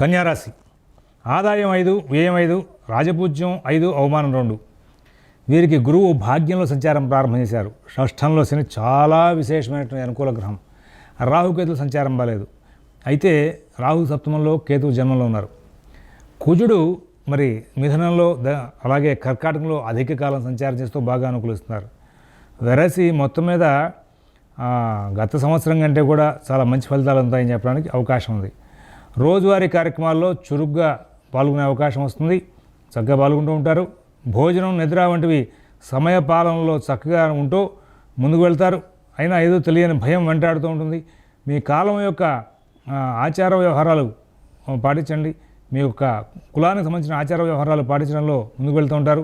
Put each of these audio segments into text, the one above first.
కన్యారాశి. ఆదాయం ఐదు వ్యయం ఐదు రాజపూజ్యం ఐదు అవమానం రెండు. వీరికి గురువు భాగ్యంలో సంచారం ప్రారంభం చేశారు. షష్ఠంలో శని చాలా విశేషమైనటువంటి అనుకూల గ్రహం. రాహుకేతుల సంచారం బాలేదు. అయితే రాహు సప్తమంలో కేతువు జన్మంలో ఉన్నారు. కుజుడు మరి మిథునంలో ద అలాగే కర్కాటకంలో అధిక కాలం సంచారం చేస్తూ బాగా అనుకూలిస్తున్నారు. వెరసి మొత్తం మీద గత సంవత్సరం కంటే కూడా చాలా మంచి ఫలితాలు ఉంటాయని చెప్పడానికి అవకాశం ఉంది. రోజువారీ కార్యక్రమాల్లో చురుగ్గా పాల్గొనే అవకాశం వస్తుంది. చక్కగా పాల్గొంటూ ఉంటారు. భోజనం నిద్ర వంటివి సమయ పాలనలో చక్కగా ఉంటూ ముందుకు వెళ్తారు. అయినా ఏదో తెలియని భయం వెంటాడుతూ ఉంటుంది. మీ కాలం యొక్క ఆచార వ్యవహారాలు పాటించండి. మీ యొక్క కులానికి సంబంధించిన ఆచార వ్యవహారాలు పాటించడంలో ముందుకు వెళ్తూ ఉంటారు.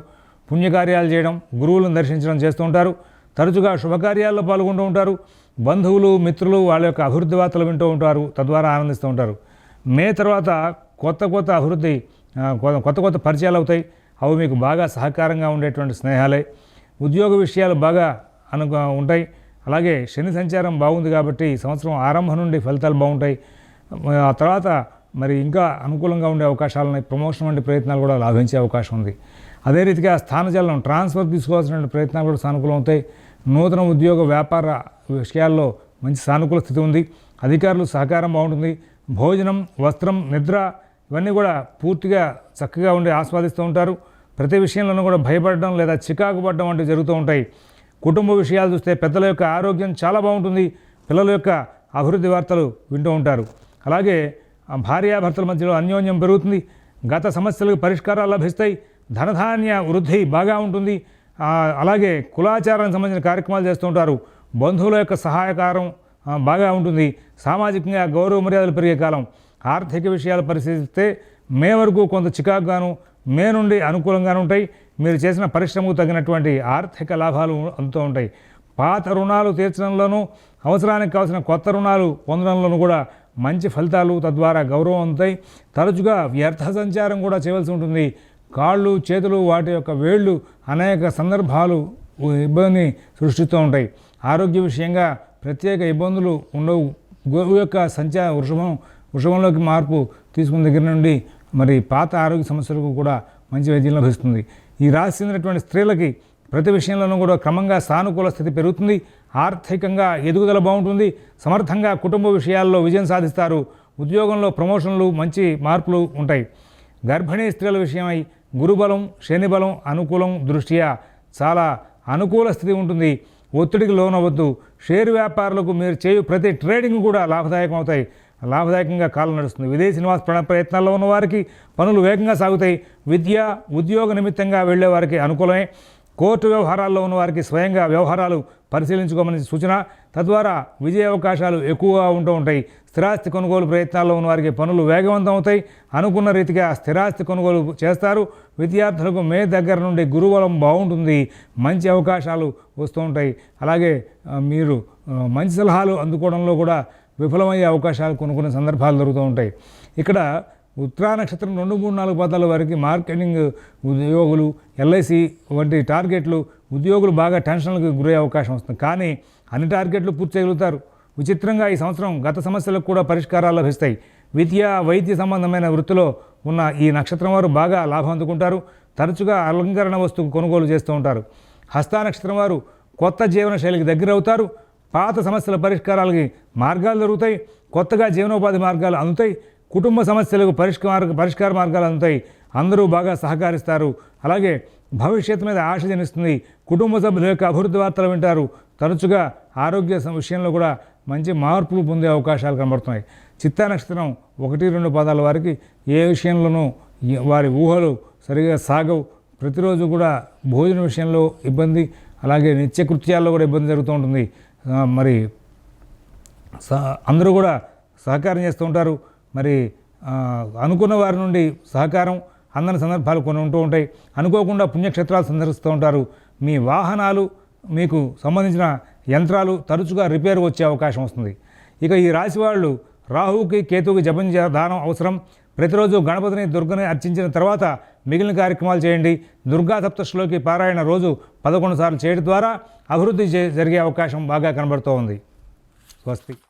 పుణ్యకార్యాలు చేయడం గురువులను దర్శించడం చేస్తూ ఉంటారు. తరచుగా శుభకార్యాల్లో పాల్గొంటూ ఉంటారు. బంధువులు మిత్రులు వాళ్ళ యొక్క అభివృద్ధి వార్తలు వింటూ ఉంటారు. తద్వారా ఆనందిస్తూ ఉంటారు. మే తర్వాత కొత్త కొత్త అభివృద్ధి కొత్త కొత్త పరిచయాలు అవుతాయి. అవి మీకు బాగా సహకారంగా ఉండేటువంటి స్నేహాలే. ఉద్యోగ విషయాలు బాగా అను ఉంటాయి. అలాగే శని సంచారం బాగుంది కాబట్టి సంవత్సరం ఆరంభం నుండి ఫలితాలు బాగుంటాయి. ఆ తర్వాత మరి ఇంకా అనుకూలంగా ఉండే అవకాశాలు ఉన్నాయి. ప్రమోషన్ వంటి ప్రయత్నాలు కూడా లాభించే అవకాశం ఉంది. అదే రీతిగా స్థానచలనం ట్రాన్స్ఫర్ తీసుకోవాల్సిన ప్రయత్నాలు కూడా సానుకూలం అవుతాయి. నూతన ఉద్యోగ వ్యాపార విషయాల్లో మంచి సానుకూల స్థితి ఉంది. అధికారులు సహకారం బాగుంటుంది. భోజనం వస్త్రం నిద్ర ఇవన్నీ కూడా పూర్తిగా చక్కగా ఉండి ఆస్వాదిస్తూ ఉంటారు. ప్రతి విషయంలోనూ కూడా భయపడడం లేదా చికాకు పడడం వంటివి జరుగుతూ ఉంటాయి. కుటుంబ విషయాలు చూస్తే పెద్దల యొక్క ఆరోగ్యం చాలా బాగుంటుంది. పిల్లల యొక్క అభివృద్ధి వార్తలు వింటూ ఉంటారు. అలాగే భార్యాభర్తల మధ్యలో అన్యోన్యం పెరుగుతుంది. గత సమస్యలకు పరిష్కారాలు లభిస్తాయి. ధనధాన్య వృద్ధి బాగా ఉంటుంది. అలాగే కులాచారానికి సంబంధించిన కార్యక్రమాలు చేస్తూ ఉంటారు. బంధువుల యొక్క సహాయకారం బాగా ఉంటుంది. సామాజికంగా గౌరవ మర్యాదలు పెరిగే కాలం. ఆర్థిక విషయాలు పరిశీలిస్తే మే వరకు కొంత చికాకుగాను మే నుండి అనుకూలంగాను ఉంటాయి. మీరు చేసిన పరిశ్రమకు తగినటువంటి ఆర్థిక లాభాలు అందుతూ ఉంటాయి. పాత రుణాలు తీర్చడంలోనూ అవసరానికి కావాల్సిన కొత్త రుణాలు పొందడంలోనూ కూడా మంచి ఫలితాలు తద్వారా గౌరవం అందుతాయి. తరచుగా వ్యర్థ సంచారం కూడా చేయవలసి ఉంటుంది. కాళ్ళు చేతులు వాటి యొక్క వేళ్ళు అనేక సందర్భాలు ఇబ్బంది సృష్టిస్తూ ఉంటాయి. ఆరోగ్య విషయంగా ప్రత్యేక ఇబ్బందులు ఉండవు. గోవు యొక్క సంచార వృషభం వృషభంలోకి మార్పు తీసుకున్న దగ్గర నుండి మరి పాత ఆరోగ్య సమస్యలకు కూడా మంచి వైద్యం లభిస్తుంది. ఈ రాశి చెందినటువంటి స్త్రీలకి ప్రతి విషయంలోనూ కూడా క్రమంగా సానుకూల స్థితి పెరుగుతుంది. ఆర్థికంగా ఎదుగుదల బాగుంటుంది. సమర్థంగా కుటుంబ విషయాల్లో విజయం సాధిస్తారు. ఉద్యోగంలో ప్రమోషన్లు మంచి మార్పులు ఉంటాయి. గర్భిణీ స్త్రీల విషయమై గురుబలం శనిబలం అనుకూలం దృష్ట్యా చాలా అనుకూల స్థితి ఉంటుంది. ఒత్తిడికి లోనవద్దు షేర్ వ్యాపారులకు మీరు చేయు ప్రతి ట్రేడింగ్ కూడా లాభదాయకం అవుతాయి లాభదాయకంగా కాలం నడుస్తుంది. విదేశీ నివాస ప్రయత్నాల్లో ఉన్న వారికి పనులు వేగంగా సాగుతాయి. విద్య ఉద్యోగ నిమిత్తంగా వెళ్ళే వారికి అనుకూలమే. కోర్టు వ్యవహారాల్లో ఉన్న వారికి స్వయంగా వ్యవహారాలు పరిశీలించుకోమని సూచన. తద్వారా విజయ అవకాశాలు ఎక్కువగా ఉంటూ ఉంటాయి. స్థిరాస్తి కొనుగోలు ప్రయత్నాల్లో ఉన్న వారికి పనులు వేగవంతం అవుతాయి అనుకున్న రీతిగా స్థిరాస్తి కొనుగోలు చేస్తారు. విద్యార్థులకు మే దగ్గర నుండి గురుబలం బాగుంటుంది. మంచి అవకాశాలు వస్తూ ఉంటాయి. అలాగే మీరు మంచి సలహాలు అందుకోవడంలో కూడా విఫలమయ్యే అవకాశాలు కొన్ని కొన్ని సందర్భాలు దొరుకుతూ ఉంటాయి. ఇక్కడ ఉత్తరా నక్షత్రం రెండు మూడు నాలుగు పదాల వరకు మార్కెటింగ్ ఉద్యోగులు ఎల్ఐసి వంటి టార్గెట్లు ఉద్యోగులు బాగా టెన్షన్లకు గురయ్యే అవకాశం వస్తుంది. కానీ అన్ని టార్గెట్లు పూర్తి చేయగలుగుతారు. విచిత్రంగా ఈ సంవత్సరం గత సమస్యలకు కూడా పరిష్కారాలు లభిస్తాయి. విద్య వైద్య సంబంధమైన వృత్తిలో ఉన్న ఈ నక్షత్రం వారు బాగా లాభం అందుకుంటారు. తరచుగా అలంకరణ వస్తువు కొనుగోలు చేస్తూ ఉంటారు. హస్తా నక్షత్రం వారు కొత్త జీవన శైలికి దగ్గర అవుతారు. పాత సమస్యల పరిష్కారాలకి మార్గాలు దొరుకుతాయి. కొత్తగా జీవనోపాధి మార్గాలు అందుతాయి. కుటుంబ సమస్యలకు పరిష్కార పరిష్కార మార్గాలు అందుతాయి. అందరూ బాగా సహకరిస్తారు. అలాగే భవిష్యత్తు మీద ఆశ జనిస్తుంది. కుటుంబ సభ్యుల యొక్క అభివృద్ధి వార్తలు వింటారు. తరచుగా ఆరోగ్య విషయంలో కూడా మంచి మార్పులు పొందే అవకాశాలు కనబడుతున్నాయి. చిత్తా నక్షత్రం ఒకటి రెండు పదాల వారికి ఏ విషయంలోనూ వారి ఊహలు సరిగా సాగవు. ప్రతిరోజు కూడా భోజన విషయంలో ఇబ్బంది అలాగే నిత్యకృత్యాల్లో కూడా ఇబ్బంది జరుగుతూ ఉంటుంది. మరి స- అందరూ కూడా సహకారం చేస్తూ ఉంటారు. మరి అనుకున్న వారి నుండి సహకారం అందని సందర్భాలు కొన్ని ఉంటూ ఉంటాయి. అనుకోకుండా పుణ్యక్షేత్రాలు సందర్శిస్తూ ఉంటారు. మీ వాహనాలు మీకు సంబంధించిన యంత్రాలు తరచుగా రిపేర్ వచ్చే అవకాశం వస్తుంది. ఇక ఈ రాశి వాళ్ళు రాహువుకి కేతువుకి జపం దానం అవసరం. ప్రతిరోజు గణపతిని దుర్గని అర్చించిన తర్వాత మిగిలిన కార్యక్రమాలు చేయండి. దుర్గా సప్తశ్లోకి పారాయణ రోజు పదకొండు సార్లు చేయడం ద్వారా అభివృద్ధి జరిగే అవకాశం బాగా కనబడుతూ ఉంది. స్వస్తి.